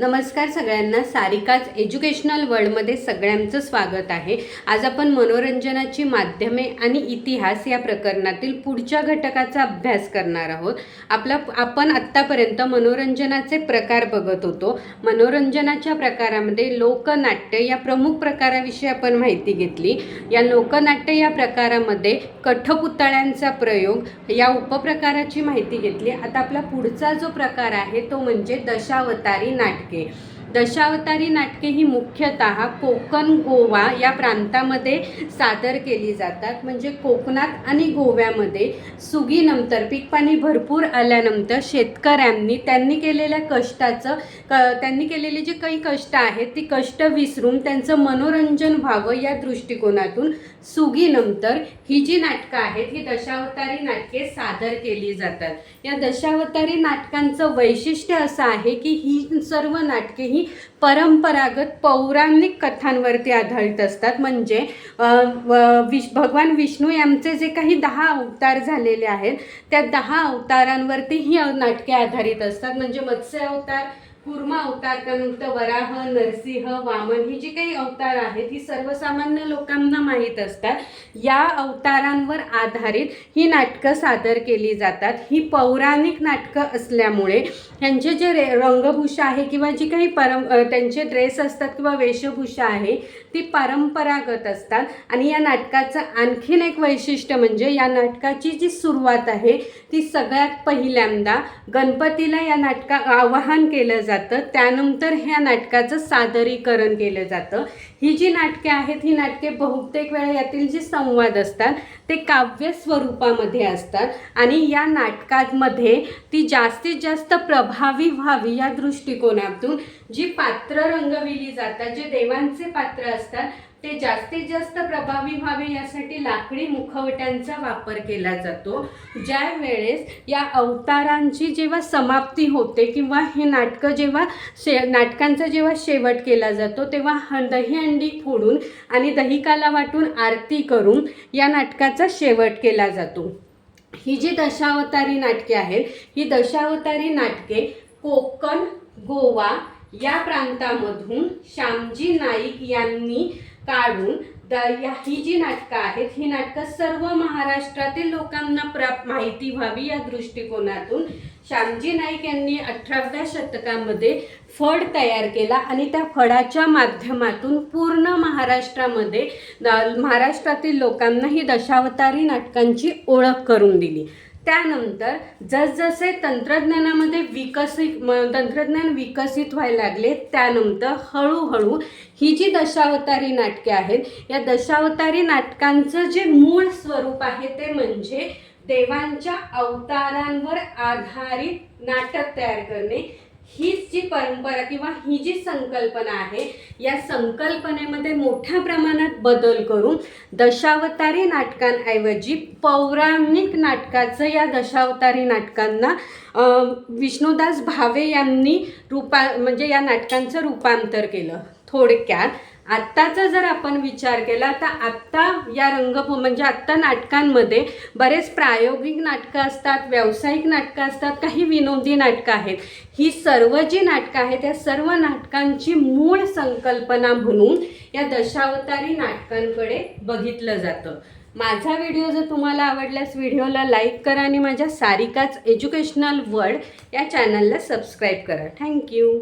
नमस्कार सगळ्यांना सारिकाच एज्युकेशनल वर्ल्डमध्ये सगळ्यांचं स्वागत आहे. आज आपण मनोरंजनाची माध्यमे आणि इतिहास या प्रकरणातील पुढच्या घटकाचा अभ्यास करणार आहोत. आपला आपण आत्तापर्यंत मनोरंजनाचे प्रकार बघत होतो. मनोरंजनाच्या प्रकारामध्ये लोकनाट्य या प्रमुख प्रकाराविषयी आपण माहिती घेतली. या लोकनाट्य या प्रकारामध्ये कठपुतळ्यांचा प्रयोग या उपप्रकाराची माहिती घेतली. आता आपला पुढचा जो प्रकार आहे तो म्हणजे दशावतारी नाट्य. नाटके दशावतारी नाटके ही मुख्यतः कोकण गोवा या प्रांतामध्ये सादर केली जातात. म्हणजे कोकणात आणि गोव्यामध्ये सुगीनंतर पीक पाणी भरपूर आल्यानंतर शेतकऱ्यांनी त्यांनी केलेल्या कष्टाचं क त्यांनी केलेले जे काही कष्ट आहेत ती कष्ट विसरून त्यांचं मनोरंजन व्हावं या दृष्टिकोनातून सुगीनंतर ही जी नाटकं आहेत ही दशावतारी नाटके सादर केली जातात. या दशावतारी नाटकांचं वैशिष्ट्य असं आहे की ही सर्व नाटके ही परंपरागत पौराणिक कथांवरती आधारित असतात. म्हणजे विश भगवान विष्णू यांचे जे काही दहा अवतार झालेले आहेत त्या दहा अवतारांवरती ही नाटके आधारित असतात. म्हणजे मत्स्य अवतार कुर्मा अवतार त्यानंतर वराह नरसिंह वामन ही जी काही अवतार आहेत ही सर्वसामान्य लोकांना माहीत असतात. या अवतारांवर आधारित ही नाटकं सादर केली जातात. ही पौराणिक नाटकं असल्यामुळे ह्यांचे जे रे रंगभूषा आहे किंवा जी काही परम त्यांचे ड्रेस असतात किंवा वेशभूषा आहे ती परंपरागत असतात. आणि या नाटकाचं आणखीन एक वैशिष्ट्य म्हणजे या नाटकाची जी सुरुवात आहे ती सगळ्यात पहिल्यांदा गणपतीला या नाटका आवाहन केलं जातं जातं. त्यानंतर ह्या नाटकाचं सादरीकरण केलं जातं. ही जी नाटके आहेत ही नाटके बहुतेक वेळा यातील जे संवाद असतात ते काव्य स्वरूपामध्ये असतात आणि या नाटकांमध्ये ती जास्तीत जास्त प्रभावी व्हावी या दृष्टिकोनातून जी पात्र रंगविली जातात जे देवांचे पात्र असतात ते जास्तीत जास्त प्रभावी व्हावे यासाठी लाकडी मुखवट्यांचा वापर केला जातो. ज्या वेळेस या अवतारांची जेव्हा समाप्ती होते किंवा हे नाटकं जेव्हा शे नाटकांचा जेव्हा शेवट केला जातो तेव्हा हंदही दहीहंडी फोडून आणि दहीकाला वाटून आरती करून या नाटकाचा शेवट केला जातो. ही जी दशावतारी नाटके आहेत ही दशावतारी नाटके कोकण गोवा या प्रांतामधून श्यामजी नाईक यांनी काढून ही जी नाटकं आहेत ही नाटकं सर्व महाराष्ट्रातील लोकांना प्राप माहिती व्हावी या दृष्टिकोनातून श्यामजी नाईक यांनी अठराव्या शतकामध्ये फड तयार केला आणि त्या फडाच्या माध्यमातून पूर्ण महाराष्ट्रामध्ये महाराष्ट्रातील लोकांना ही दशावतारी नाटकांची ओळख करून दिली. त्यानंतर जसजसे तंत्रज्ञानामध्ये विकसित तंत्रज्ञान विकसित व्हायला लागले त्यानंतर हळूहळू ही जी दशावतारी नाटके आहेत या दशावतारी नाटकांचं जे मूळ स्वरूप आहे ते म्हणजे देवांच्या अवतारांवर आधारित नाटक तयार करणे हीच जी परंपरा किंवा ही जी संकल्पना आहे या संकल्पनेमध्ये मोठ्या प्रमाणात बदल करून दशावतारी नाटकांऐवजी पौराणिक नाटकाचं या दशावतारी नाटकांना विष्णुदास भावे यांनी रूपा म्हणजे या नाटकांचं रूपांतर केलं. थोडक्यात. आत्ताचा जर आपण विचार केला तर आत्ता या रंगभू म्हणजे आत्ता नाटकांमध्ये बरेच प्रायोगिक नाटकं असतात व्यावसायिक नाटकं असतात काही विनोदी नाटकं आहेत. ही सर्व जी नाटकं आहेत या सर्व नाटकांची मूळ संकल्पना म्हणून या दशावतारी नाटकांकडे बघितलं जातं. माझा व्हिडिओ जर तुम्हाला आवडल्यास व्हिडिओला लाईक करा आणि माझ्या सारिकाच एज्युकेशनल वर्ड या चॅनलला सबस्क्राईब करा. थँक्यू